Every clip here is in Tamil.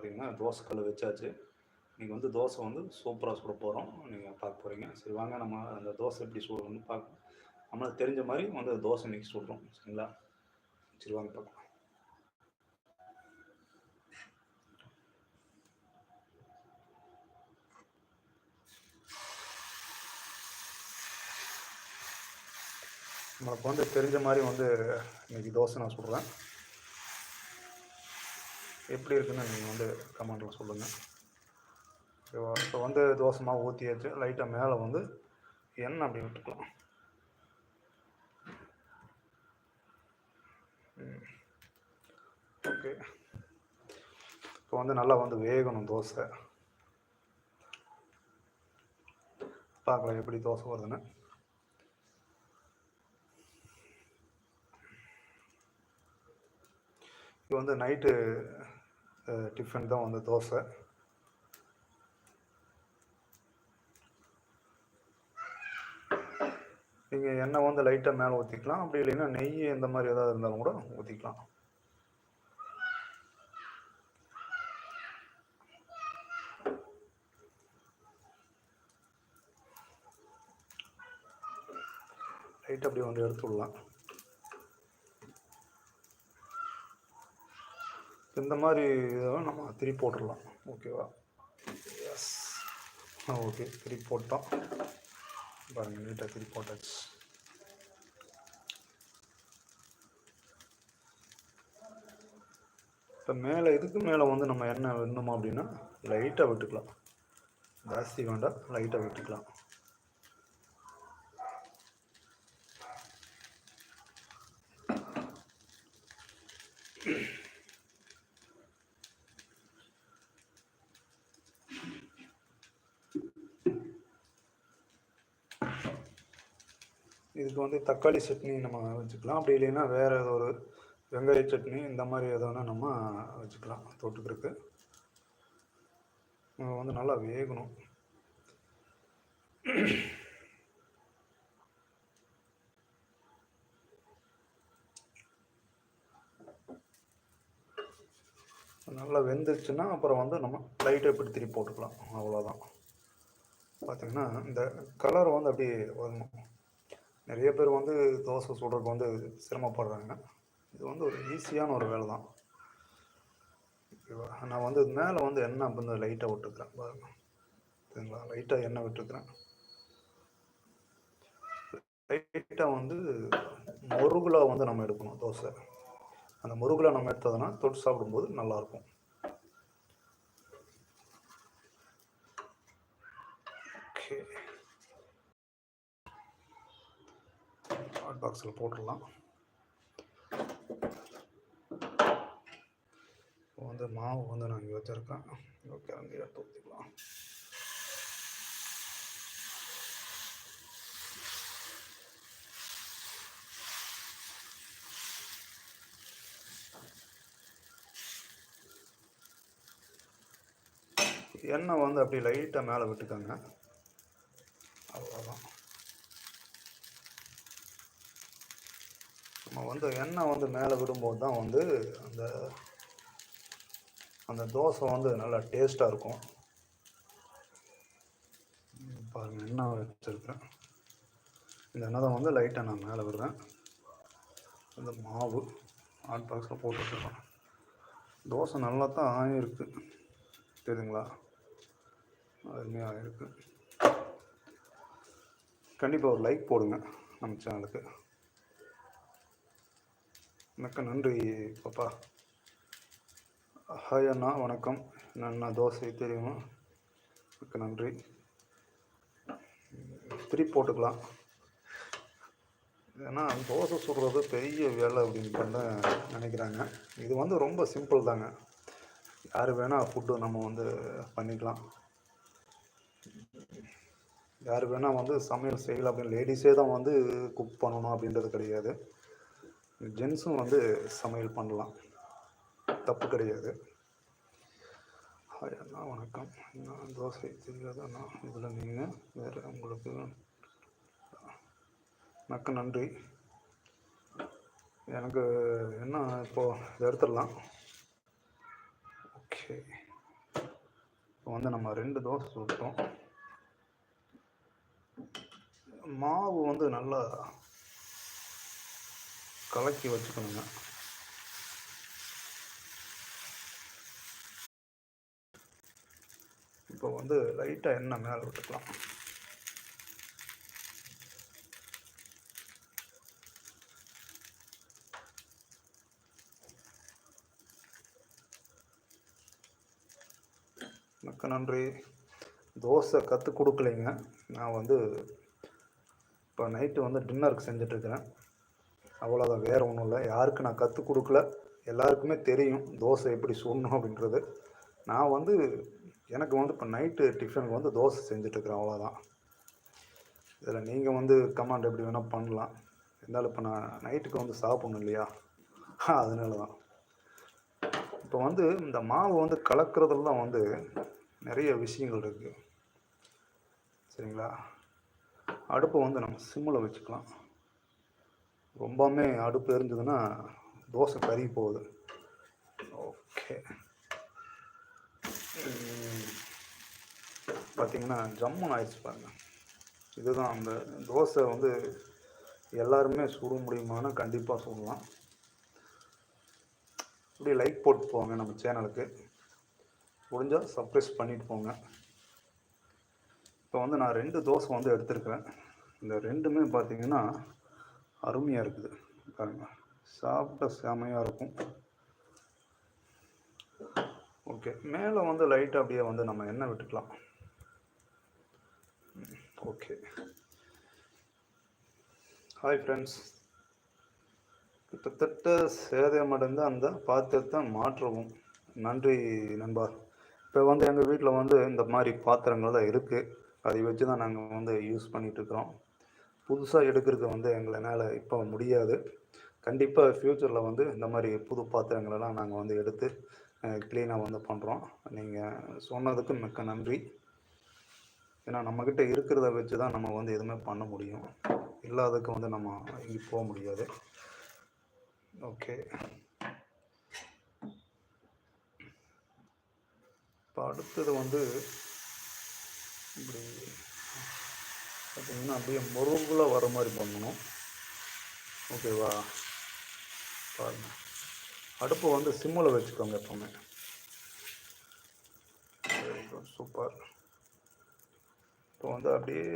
பார்த்தீங்கன்னா தோசை கல் வச்சாச்சு. இன்றைக்கி வந்து தோசை வந்து சூப்பராக சுட போகிறோம் நீங்கள் பார்க்க போகிறீங்க சரி வாங்க நம்ம அந்த தோசை எப்படி சுடணும்னு பார்க்கணும் நம்மளுக்கு தெரிஞ்ச மாதிரி வந்து தோசை இன்றைக்கி சுடுறோம். சரிங்களா? சரி வாங்க பார்க்கலாம். நம்மளுக்கு வந்து தெரிஞ்ச மாதிரி வந்து இன்றைக்கி தோசை நான் சுடுறேன். எப்படி இருக்குன்னு நீங்கள் வந்து கமெண்ட்டில் சொல்லுங்கள் ஓகேவா இப்போ வந்து தோசமாக ஊற்றியாச்சு லைட்டாக மேலே வந்து எண்ணெய் அப்படி விட்டுக்கலாம். ஓகே. இப்போ வந்து நல்லா வந்து வேகணும் தோசை. பார்க்கலாம் எப்படி தோசை வருதுன்னு. இப்போ வந்து நைட்டு டிஃபன் தான் வந்து தோசை. நீங்கள் எண்ணெய் வந்து லைட்டாக மேலே ஊற்றிக்கலாம் அப்படி இல்லைன்னா நெய் இந்த மாதிரி ஏதாவது இருந்தாலும் கூட ஊற்றிக்கலாம் லைட் அப்படியே வந்து எடுத்து விடலாம் இந்த மாதிரி இதெல்லாம் நம்ம திருப்பி போட்டுடலாம். ஓகேவா எஸ் ஓகே திருப்பி போட்டோம். பாருங்கள் நீட்டாக திருப்பி போட்டாச்சு. இப்போ மேலே இதுக்கு மேலே வந்து நம்ம எண்ணெய் வேணுமா அப்படின்னா லைட்டாக விட்டுக்கலாம். ஜாஸ்தி வேண்டாம் லைட்டாக விட்டுக்கலாம். இதுக்கு வந்து தக்காளி சட்னி நம்ம வச்சுக்கலாம். அப்படி இல்லைன்னா வேறு ஏதோ ஒரு வெங்காய சட்னி இந்த மாதிரி எதோனா நம்ம வச்சுக்கலாம். தொட்டுக்கிறதுக்கு. வந்து நல்லா வேகணும். நல்லா வெந்துருச்சுன்னா அப்புறம் வந்து நம்ம லைட்டை இப்படி திருப்பி போட்டுக்கலாம். அவ்வளோதான் பார்த்திங்கன்னா இந்த கலர் வந்து அப்படியே வரணும். நிறைய பேர் வந்து தோசை சுடுறதுக்கு வந்து சிரமப்படுறாங்க. இது வந்து ஒரு ஈஸியான ஒரு வேலை தான். ஓகேவா? நான் வந்து மேலே வந்து எண்ணெய் வந்து லைட்டாக விட்டுக்கிறேன் பாருங்க. சரிங்களா? லைட்டாக எண்ணெய் விட்டுக்கிறேன். லைட்டாக வந்து முருகுல வந்து நம்ம எடுக்கணும் தோசை. அந்த முருகுல நம்ம எடுத்ததுன்னா தொட்டு சாப்பிடும்போது நல்லாயிருக்கும் ஓகே பாக்ஸில் போட்டுடலாம். இப்போ வந்து மாவு வந்து நான் இங்கே வச்சுருக்கேன். இங்கே கிளம்பி எடுத்து ஊற்றிக்கலாம் எண்ணெய் வந்து அப்படி லைட்டாக மேலே விட்டுக்கோங்க அவ்வளோதான் நம்ம வந்து எண்ணெய் வந்து மேலே விடும்போது தான் வந்து அந்த அந்த தோசை வந்து நல்லா டேஸ்ட்டாக இருக்கும். பாருங்கள் எண்ணெய் வச்சுருக்கேன் இந்த எண்ணெய் தான் வந்து லைட்டாக நான் மேலே விடுறேன். இந்த மாவு ஹாட் பாக்ஸில் போட்டு வச்சுருக்கேன். தோசை நல்லா தான் ஆகிருக்கு தெரியுங்களா அருமையாக ஆகிருக்கு கண்டிப்பாக ஒரு லைக் போடுங்க நம்ம சேனலுக்கு மிக்க நன்றி பாப்பா ஹாய் அண்ணா வணக்கம். நான் தோசை தெரியுமா? மிக்க நன்றி. திருப்பி போட்டுக்கலாம். ஏன்னா தோசை சுடுறது பெரிய வேலை அப்படின்னு பண்ண நினைக்கிறாங்க. இது வந்து ரொம்ப சிம்பிள் தாங்க. யார் வேணால் ஃபுட்டு நம்ம வந்து பண்ணிக்கலாம். யார் வேணால் வந்து சமையல் செய்யலாம் அப்படின்னு லேடிஸே தான் வந்து குக் பண்ணணும் அப்படின்றது கிடையாது. ஜென்ஸும் வந்து சமையல் பண்ணலாம். தப்பு கிடையாது. ஹாய் அண்ணா வணக்கம். நான் தோசை தெரியாதண்ணா இதில் நீங்கள் வேறு உங்களுக்கு மிக்க நன்றி. எனக்கு என்ன இப்போது எடுத்துடலாம் ஓகே. இப்போ வந்து நம்ம ரெண்டு தோசை சுட்டோம் மாவு வந்து நல்லா கலக்கி வச்சுக்கணுங்க. இப்போ வந்து லைட்டாக எண்ணெய் மேலே விட்டுக்கலாம். மிக்க நன்றி. தோசை கற்றுக் கொடுக்கலைங்க. நான் வந்து இப்போ நைட்டு வந்து டின்னருக்கு செஞ்சிட்ருக்கிறேன் அவ்வளோதான் வேறு ஒன்றும் இல்லை. யாருக்கு நான் கற்றுக் கொடுக்கல? எல்லாருக்குமே தெரியும் தோசை எப்படி சுடணும் அப்படின்றது. நான் வந்து எனக்கு வந்து இப்போ நைட்டு டிஃபனுக்கு வந்து தோசை செஞ்சிட்ருக்கிறேன் அவ்வளோதான் இதில் நீங்கள் வந்து கமாண்ட் எப்படி வேணால் பண்ணலாம். இருந்தாலும் இப்போ நான் நைட்டுக்கு வந்து சாப்பிட்ணும் இல்லையா? அதனால தான் இப்போ வந்து இந்த மாவு வந்து கலக்கிறதுல தான் வந்து நிறைய விஷயங்கள் இருக்குது சரிங்களா? அடுப்பை வந்து நம்ம சிம்மில் வச்சுக்கலாம். ரொம்பவுமே அடுப்பு எரிஞ்சதுன்னா தோசை கறி போகுது. ஓகே. பார்த்தீங்கன்னா ஜம்முன்னு ஆயிடுச்சு பாருங்க. இதுதான் அந்த தோசை வந்து எல்லாருமே சுட முடியுமானா கண்டிப்பாக சுடலாம். இப்படி லைக் போட்டு போங்க நம்ம சேனலுக்கு. முடிஞ்சால் சப்ரைஸ் பண்ணிட்டு போங்க. இப்போ வந்து நான் ரெண்டு தோசை வந்து எடுத்திருக்கிறேன். இந்த ரெண்டுமே பார்த்தீங்கன்னா அருமையாக இருக்குது. பாருங்க. சாப்பிட்ட செமையாக இருக்கும். ஓகே மேலே வந்து லைட்டாக அப்படியே வந்து நம்ம எண்ணெய் விட்டுக்கலாம். ஓகே ஹாய் ஃப்ரெண்ட்ஸ் கிட்டத்தட்ட சேதமடைந்த அந்த பாத்திரத்தை மாற்றவும். நன்றி நண்பா. இப்போ வந்து எங்கள் வீட்டில் வந்து இந்த மாதிரி பாத்திரங்கள் தான் இருக்குது அதை வச்சு தான் நாங்கள் வந்து யூஸ் பண்ணிகிட்ருக்குறோம் புதுசாக எடுக்கிறது வந்து எங்களால் இப்போ முடியாது. கண்டிப்பாக ஃப்யூச்சரில் வந்து இந்த மாதிரி புது பாத்திரங்களெல்லாம் நாங்கள் வந்து எடுத்து க்ளீனாக வந்து பண்ணுறோம் நீங்கள் சொன்னதுக்கு மிக்க நன்றி. ஏன்னா நம்மக்கிட்ட இருக்கிறத வச்சு தான் நம்ம வந்து எதுவுமே பண்ண முடியும். இல்லாததுக்கு வந்து நம்ம இங்கே போக முடியாது. ஓகே. இப்போ அடுத்தது வந்து இப்படி பார்த்திங்கன்னா அப்படியே முருகுல வர மாதிரி பண்ணணும். ஓகேவா? பாருங்கள் அடுப்பு வந்து சிம்மில் வச்சுக்கோங்க எப்போவுமே. சூப்பர் இப்போ வந்து அப்படியே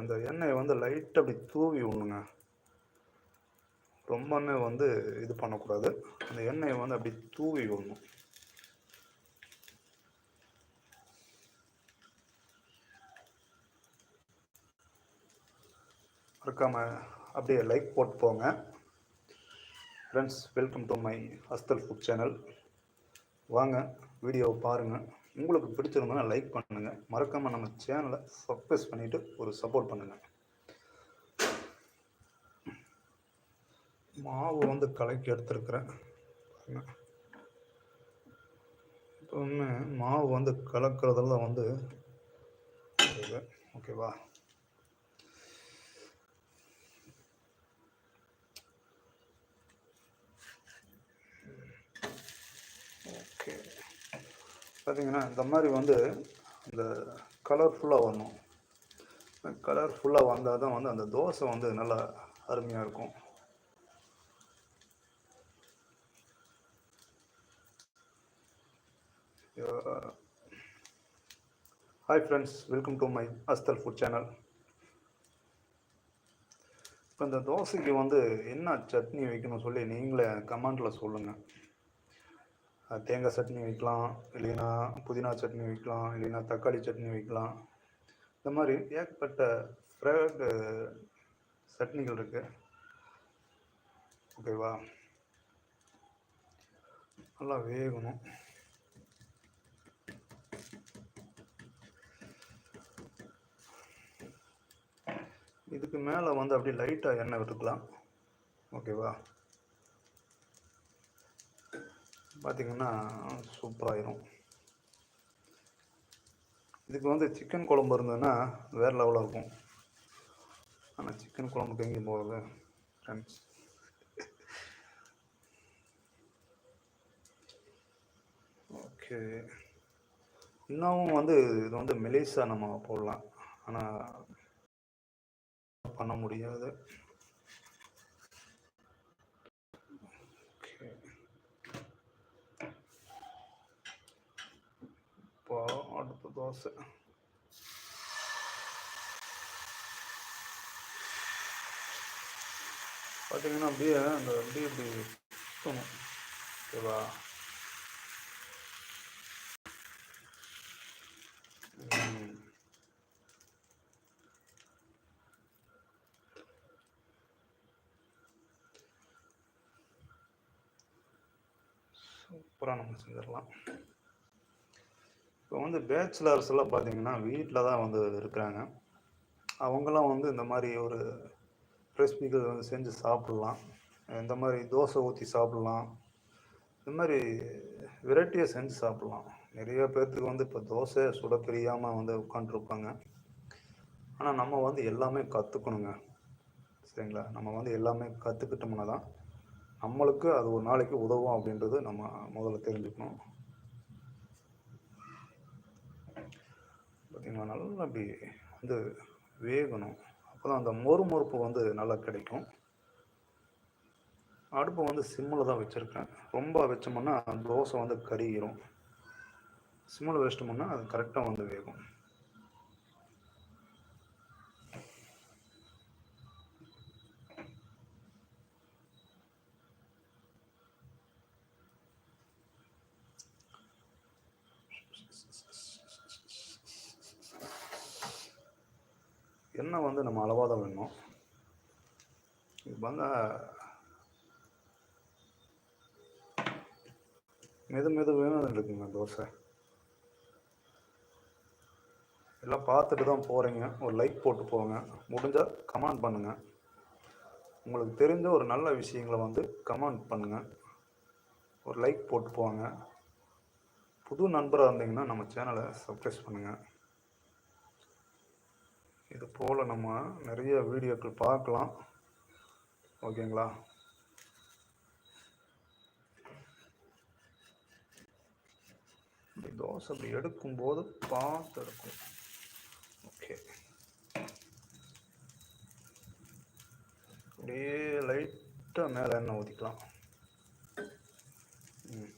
அந்த எண்ணெயை வந்து லைட்டாக அப்படி தூவி விடணுங்க. ரொம்பவுமே வந்து இது பண்ணக்கூடாது. அந்த எண்ணெயை வந்து அப்படி தூவி விடணும். மறக்காம அப்படியே லைக் போட்டு போங்க. Friends welcome to my அஸ்தல் food channel வாங்க வீடியோவை பாருங்கள் உங்களுக்கு பிடிச்சிருந்தனா லைக் பண்ணுங்கள் மறக்காமல் நம்ம சேனலை சப்ஸ்கிரைப் பண்ணிவிட்டு ஒரு சப்போர்ட் பண்ணுங்கள் மாவு வந்து கலக்கி எடுத்துருக்குறேன். இப்போ எப்பவுமே மாவு வந்து கலக்கிறதெல்லாம் வந்து ஓகேவா ஓகே பார்த்தீங்கன்னா இந்த மாதிரி வந்து இந்த கலர்ஃபுல்லாக வரணும். கலர்ஃபுல்லாக வந்தால் தான் வந்து அந்த தோசை வந்து நல்லா அருமையாக இருக்கும். Hi friends welcome to my அஸ்தல் food channel இப்போ இந்த தோசைக்கு வந்து என்ன சட்னி வைக்கணும் சொல்லி நீங்களே கமெண்டில் சொல்லுங்கள் தேங்காய் சட்னி வைக்கலாம் இல்லைன்னா புதினா சட்னி வைக்கலாம் இல்லைன்னா தக்காளி சட்னி வைக்கலாம். இந்த மாதிரி ஏகப்பட்ட ஃப்ரைடு சட்னிகள் இருக்குது ஓகேவா நல்லா வேகணும். இதுக்கு மேலே வந்து அப்படியே லைட்டாக எண்ணெய் விட்டுக்கலாம் ஓகேவா பார்த்திங்கன்னா சூப்பராகிடும் இதுக்கு வந்து சிக்கன் குழம்பு இருந்ததுன்னா வேறு லெவலாக இருக்கும். ஆனால் சிக்கன் குழம்புக்கு எங்கே போகிறது ஃப்ரெண்ட்ஸ் ஓகே இன்னமும் வந்து இது வந்து மெலேசா நம்ம போடலாம். ஆனால் பண்ண முடியாது ஓகே இப்போ அடுத்த தோசை பார்த்தீங்கன்னா அப்படியே அந்த அப்படியே இப்படி சுற்றணும் ஓகேவா? சூப்பராக நம்ம செஞ்சிடலாம். வந்து பேச்சுலர்ஸ் எல்லாம் பார்த்தீங்கன்னா வீட்டில் தான் வந்து இருக்கிறாங்க. அவங்களாம் வந்து இந்த மாதிரி ஒரு ரெசிபிகள் வந்து செஞ்சு சாப்பிட்லாம். இந்த மாதிரி தோசை ஊற்றி சாப்பிட்லாம். இந்த மாதிரி வெரைட்டியாக செஞ்சு சாப்பிட்லாம். நிறைய பேர்த்துக்கு வந்து இப்போ தோசை சுட தெரியாமல் வந்து உட்காந்துருப்பாங்க ஆனால் நம்ம வந்து எல்லாமே கற்றுக்கணுங்க சரிங்களா? நம்ம வந்து எல்லாமே கற்றுக்கிட்டோம்னா தான் நம்மளுக்கு அது ஒரு நாளைக்கு உதவும் அப்படின்றது நம்ம முதல்ல தெரிஞ்சுக்கணும். பார்த்திங்கன்னா நல்லா அப்படி வந்து வேகணும். அப்போ தான் அந்த மொறு மொறுப்பு வந்து நல்லா கிடைக்கும். அடுப்பு வந்து சிம்மில் தான் வச்சுருக்கேன். ரொம்ப வச்சோம்னா தோசை வந்து கருகிரும். சிம்மில் வச்சிட்டோம்னா அது கரெக்டாக வந்து வேகும் எண்ணெய் வந்து நம்ம அளவாக தான் வேணும் இது மெது மெது வேணும் இருக்குங்க தோசை. எல்லாம் பார்த்துட்டு தான் போகிறீங்க ஒரு லைக் போட்டு போங்க. முடிஞ்சால் கமெண்ட் பண்ணுங்கள் உங்களுக்கு தெரிஞ்ச ஒரு நல்ல விஷயங்களை வந்து கமெண்ட் பண்ணுங்கள் ஒரு லைக் போட்டு போங்க. புது நண்பராக இருந்தீங்கன்னா நம்ம சேனலை சப்ஸ்கிரைப் பண்ணுங்கள் இது போல் நம்ம நிறைய வீடியோக்கள் பார்க்கலாம். ஓகேங்களா? இப்படி தோசை அப்படி எடுக்கும்போது பார்த்து எடுக்கும். ஓகே. அப்படியே லைட்டாக மேலே எண்ணெய் ஊற்றிக்கலாம் ம்.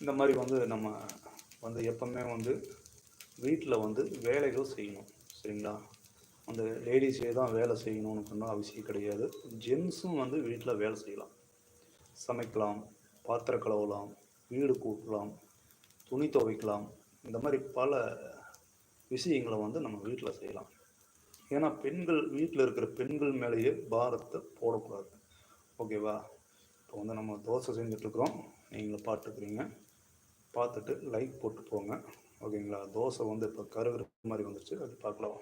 இந்த மாதிரி வந்து நம்ம வந்து எப்பவுமே வந்து வீட்டில் வந்து வேலைகள் செய்யணும் சரிங்களா? அந்த லேடிஸே தான் வேலை செய்யணும்னு சொன்னால் அவசியம் கிடையாது. ஜென்ஸும் வந்து வீட்டில் வேலை செய்யலாம். சமைக்கலாம் பாத்திரம் கழுவலாம் வீடு கூட்டலாம் துணி துவைக்கலாம். இந்த மாதிரி பல விஷயங்களை வந்து நம்ம வீட்டில் செய்யலாம். ஏன்னா பெண்கள் வீட்டில் இருக்கிற பெண்கள் மேலேயே பாரத்தை போடக்கூடாது. ஓகேவா? இப்போ வந்து நம்ம தோசை செஞ்சிட்ருக்குறோம் நீங்களும் பார்த்துக்கிறீங்க. பார்த்துட்டு லைக் போட்டு போங்க. ஓகேங்களா? தோசை வந்து இப்போ கருகிற மாதிரி வந்துருச்சு. அது பார்க்கலாம்.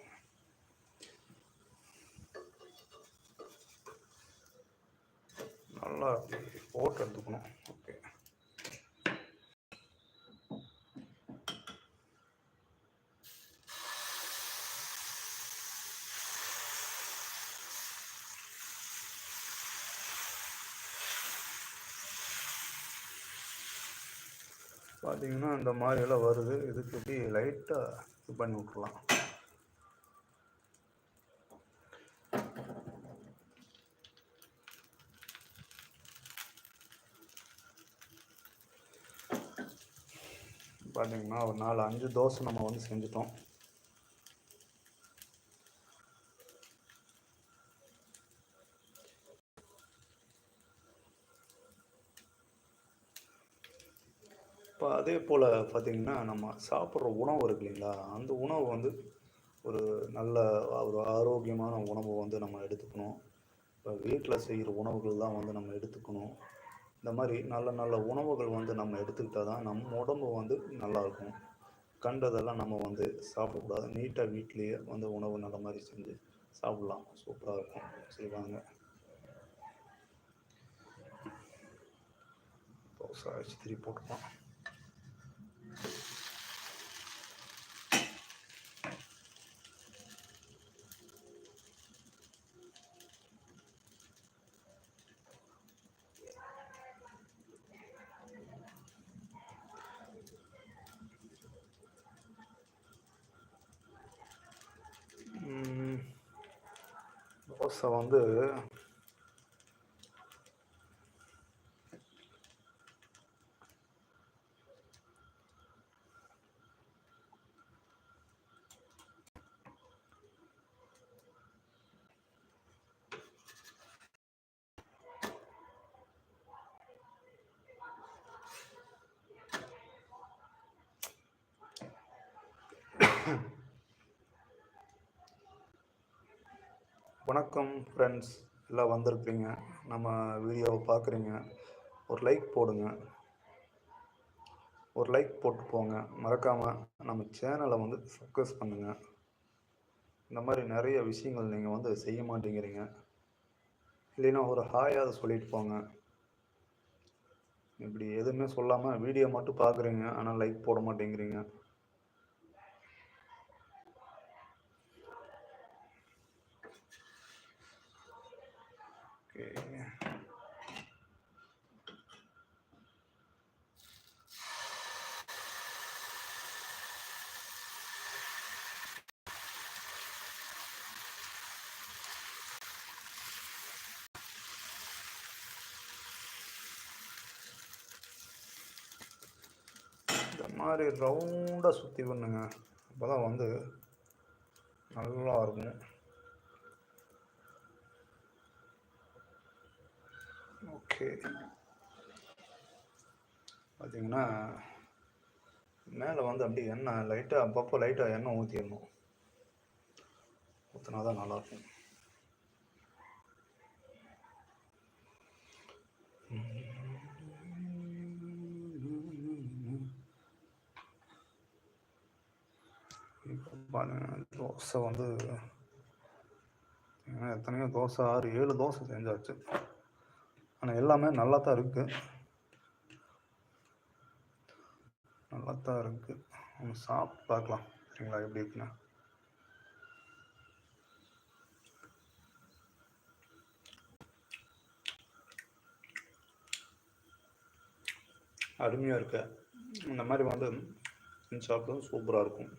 நல்லா போட்டு எடுத்துக்கணும் ஓகே பார்த்தீங்கன்னா இந்த மாதிரி எல்லாம் வருது. இதுக்கு இப்படி லைட்டாக இது பண்ணி விட்ரலாம் பார்த்தீங்கன்னா ஒரு நாலு அஞ்சு தோசை நம்ம வந்து செஞ்சுட்டோம். இப்போ அதே போல் பார்த்திங்கன்னா நம்ம சாப்பிட்ற உணவு இருக்கு இல்லைங்களா? அந்த உணவு வந்து ஒரு நல்ல ஒரு ஆரோக்கியமான உணவு வந்து நம்ம எடுத்துக்கணும். இப்போ வீட்டில் செய்கிற உணவுகள் தான் வந்து நம்ம எடுத்துக்கணும். இந்த மாதிரி நல்ல நல்ல உணவுகள் வந்து நம்ம எடுத்துக்கிட்டால் தான் நம்ம உடம்பு வந்து நல்லாயிருக்கும் கண்டதெல்லாம் நம்ம வந்து சாப்பிடக்கூடாது. நீட்டாக வீட்லேயே வந்து உணவு நல்ல மாதிரி செஞ்சு சாப்பிட்லாம். சூப்பராக இருக்கும். செய்வாங்க. தோசை திருப்பி போட்டுக்கலாம். தோசை வந்து வணக்கம் ஃப்ரெண்ட்ஸ் எல்லாம் வந்திருக்கீங்க. நம்ம வீடியோவை பார்க்குறீங்க. ஒரு லைக் போடுங்க. ஒரு லைக் போட்டு போங்க. மறக்காமல் நம்ம சேனலை வந்து ஃபோக்கஸ் பண்ணுங்கள் இந்த மாதிரி நிறைய விஷயங்கள் நீங்கள் வந்து செய்ய மாட்டேங்கிறீங்க. இல்லைன்னா ஒரு ஹாயாவது சொல்லிட்டு போங்க. இப்படி எதுவுமே சொல்லாமல் வீடியோ மட்டும் பார்க்குறீங்க. ஆனால் லைக் போட மாட்டேங்கிறீங்க. ஓகே இந்த மாதிரி ரவுண்டாக சுற்றி பண்ணுங்க. அப்போ தான் வந்து நல்லா இருக்கும். ஓகே. பார்த்தீங்கன்னா மேலே வந்து அப்படியே எண்ணெய் லைட்டாக அப்பப்போ லைட்டாக எண்ணெய் ஊற்றிடணும் ஊற்றினா தான் நல்லாயிருக்கும். இப்போ பாருங்க தோசை வந்து எத்தனையோ தோசை ஆறு ஏழு தோசை செஞ்சாச்சு. ஆனால் எல்லாமே நல்லா தான் இருக்குது நல்லா தான் இருக்குது நம்ம சாப்பிட்டு பார்க்கலாம். சரிங்களா? எப்படி இருக்குண்ணா அருமையாக இருக்கு. இந்த மாதிரி வந்து சாப்பிடும் சூப்பராக இருக்கும்.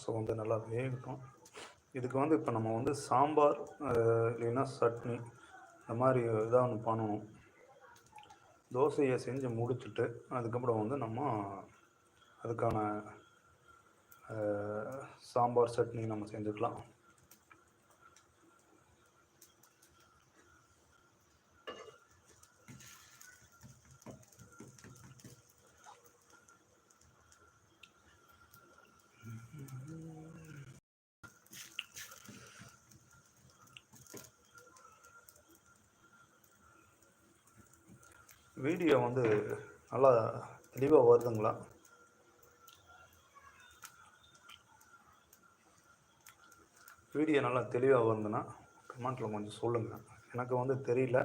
ஸோ வந்து நல்லா வேகட்டும் இதுக்கு வந்து இப்போ நம்ம வந்து சாம்பார் இல்லைன்னா சட்னி இந்த மாதிரி இதாக ஒன்று பண்ணணும். தோசையை செஞ்சு முடிச்சுட்டு அதுக்கப்புறம் வந்து நம்ம அதுக்கான சாம்பார் சட்னி நம்ம செஞ்சுக்கலாம். வீடியோ வந்து நல்லா தெளிவாக வருதுங்களா? வீடியோ நல்லா தெளிவாக வருதுன்னா கமெண்ட்டில் கொஞ்சம் சொல்லுங்கள் எனக்கு வந்து தெரியல.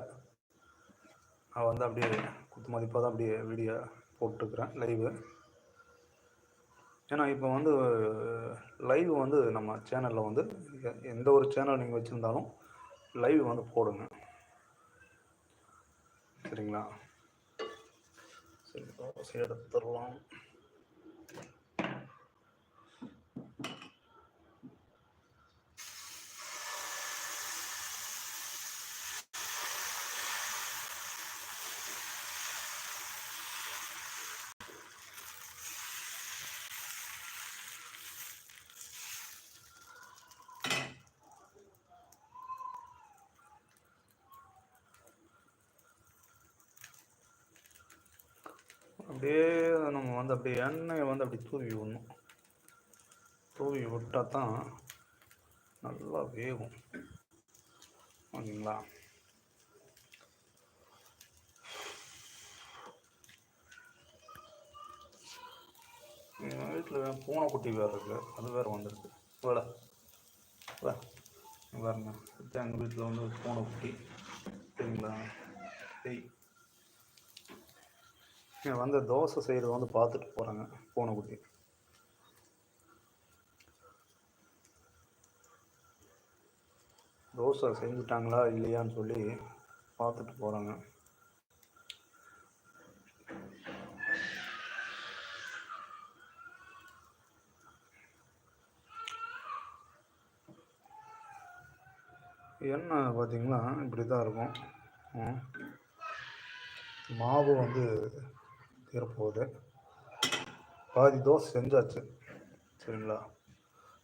நான் வந்து அப்படியே குத்து மதிப்பாக தான் அப்படியே வீடியோ போட்டுருக்குறேன் லைவு. ஏன்னா இப்போ வந்து லைவ் வந்து நம்ம சேனலில் வந்து எ- எந்த ஒரு சேனல் நீங்கள் வச்சுருந்தாலும் லைவ் வந்து போடுங்க. சரிங்களா? சரி தோசை எடுத்துடலாம். அப்படியே நம்ம வந்து அப்படியே எண்ணெயை வந்து அப்படி தூவி விடணும். தூவி விட்டால் தான் நல்லா வேகும். ஓகேங்களா? எங்கள் வீட்டில் பூனைக்குட்டி வேறு இருக்குது அது வேறு வந்திருக்கு. வேலை பாருங்க. எங்கள் வீட்டில் வந்து பூனைக்குட்டி. சரிங்களா? சரி வந்து தோசை செய்கிறத வந்து பார்த்துட்டு போகிறாங்க பூனைக்குட்டி தோசை செஞ்சுட்டாங்களா இல்லையான்னு சொல்லி பார்த்துட்டு போகிறாங்க என்ன பார்த்திங்கன்னா இப்படி தான் இருக்கும் மாவு வந்து தீரப்போகுது பாதி தோசை செஞ்சாச்சு. சரிங்களா?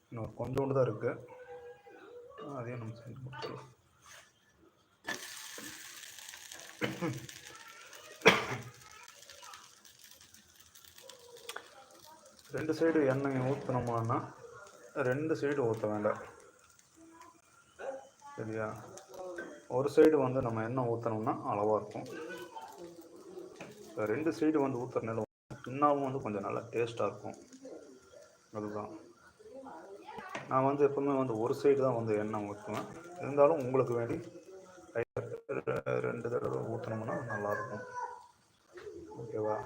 இன்னும் கொஞ்சோண்டு தான் இருக்குது அதையும் நம்ம செஞ்சு முடிச்சிடலாம். ரெண்டு சைடு எண்ணெய் ஊற்றினோம்னா ரெண்டு சைடு ஊற்ற வேண்டாம். சரியா? ஒரு சைடு வந்து நம்ம எண்ணெய் ஊற்றினோம்னா அளவாக இருக்கும். இப்போ ரெண்டு சைடு வந்து ஊற்றுறனால பின்னாவும் வந்து கொஞ்சம் நல்லா டேஸ்ட்டாக இருக்கும். அதுதான். நான் வந்து எப்பவுமே வந்து ஒரு சைடு தான் வந்து எண்ணெய் ஊற்றுவேன் இருந்தாலும் உங்களுக்கு வேண்டி ரெண்டு தடவை ஊற்றினோம்னா நல்லாயிருக்கும். ஓகேவா?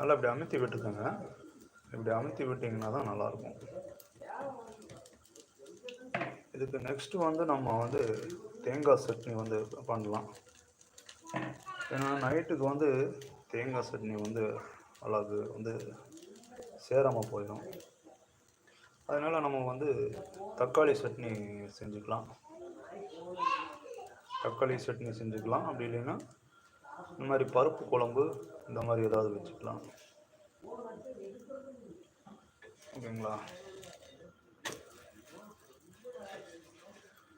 நல்லா இப்படி அமுத்தி விட்டுக்கோங்க. இப்படி அமுத்தி விட்டிங்கன்னா தான் நல்லாயிருக்கும். இதுக்கு நெக்ஸ்ட்டு வந்து நம்ம வந்து தேங்காய் சட்னி வந்து பண்ணலாம். ஏன்னா நைட்டுக்கு வந்து தேங்காய் சட்னி வந்து அழகு வந்து சேராமல் போயிடும். அதனால் நம்ம வந்து தக்காளி சட்னி செஞ்சுக்கலாம். தக்காளி சட்னி செஞ்சுக்கலாம். அப்படி இல்லைன்னா இந்த மாதிரி பருப்பு குழம்பு இந்த மாதிரி ஏதாவது வச்சுக்கலாம். ஓகேங்களா?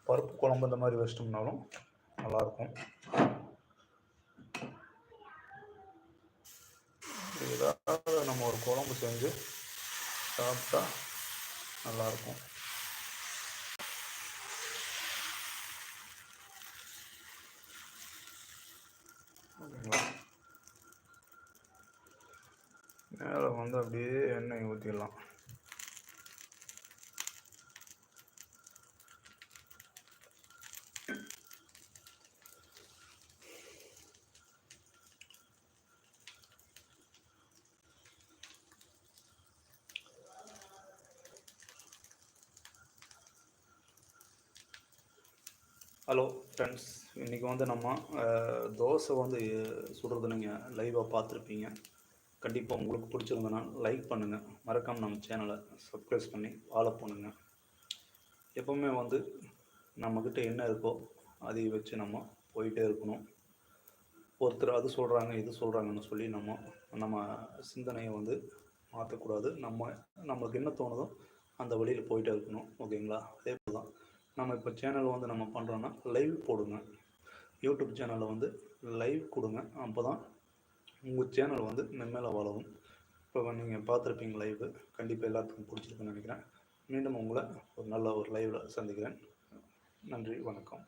பருப்பு குழம்பு இந்த மாதிரி வச்சிட்டோம்னாலும் நல்லாயிருக்கும். ஏதாவது நம்ம ஒரு குழம்பு செஞ்சு சாப்பிட்டா நல்லாயிருக்கும். ஓகேங்களா? மேலே வந்து அப்படியே எண்ணெய் ஊற்றிடலாம் ஃப்ரெண்ட்ஸ் இன்றைக்கி வந்து நம்ம தோசை வந்து சுடுறது நீங்கள் லைவாக பார்த்துருப்பீங்க. கண்டிப்பாக உங்களுக்கு பிடிச்சிருந்தனா லைக் பண்ணுங்கள் மறக்காமல் நம்ம சேனலை சப்ஸ்கிரைப் பண்ணி ஃபாலோ பண்ணுங்கள் எப்போவுமே வந்து நம்மக்கிட்ட என்ன இருக்கோ அதை வச்சு நம்ம போயிட்டே இருக்கணும். ஒருத்தர் அது சொல்கிறாங்க இது சொல்கிறாங்கன்னு சொல்லி நம்ம நம்ம சிந்தனையை வந்து மாற்றக்கூடாது நம்ம நம்மளுக்கு என்ன தோணுதோ அந்த வழியில் போயிட்டே இருக்கணும். ஓகேங்களா? அதே போல் தான். நம்ம இப்போ சேனல் வந்து நம்ம பண்ணுறோன்னா லைவ் போடுங்க. யூடியூப் சேனலில் வந்து லைவ் கொடுங்க. அப்போ தான் உங்கள் சேனல் வந்து மென்மேலே வளரும். இப்போ நீங்கள் பார்த்துருப்பீங்க லைவ் கண்டிப்பாக எல்லாத்துக்கும் பிடிச்சிருக்குன்னு நினைக்கிறேன். மீண்டும் உங்களை ஒரு நல்ல ஒரு லைவில் சந்திக்கிறேன். நன்றி வணக்கம்.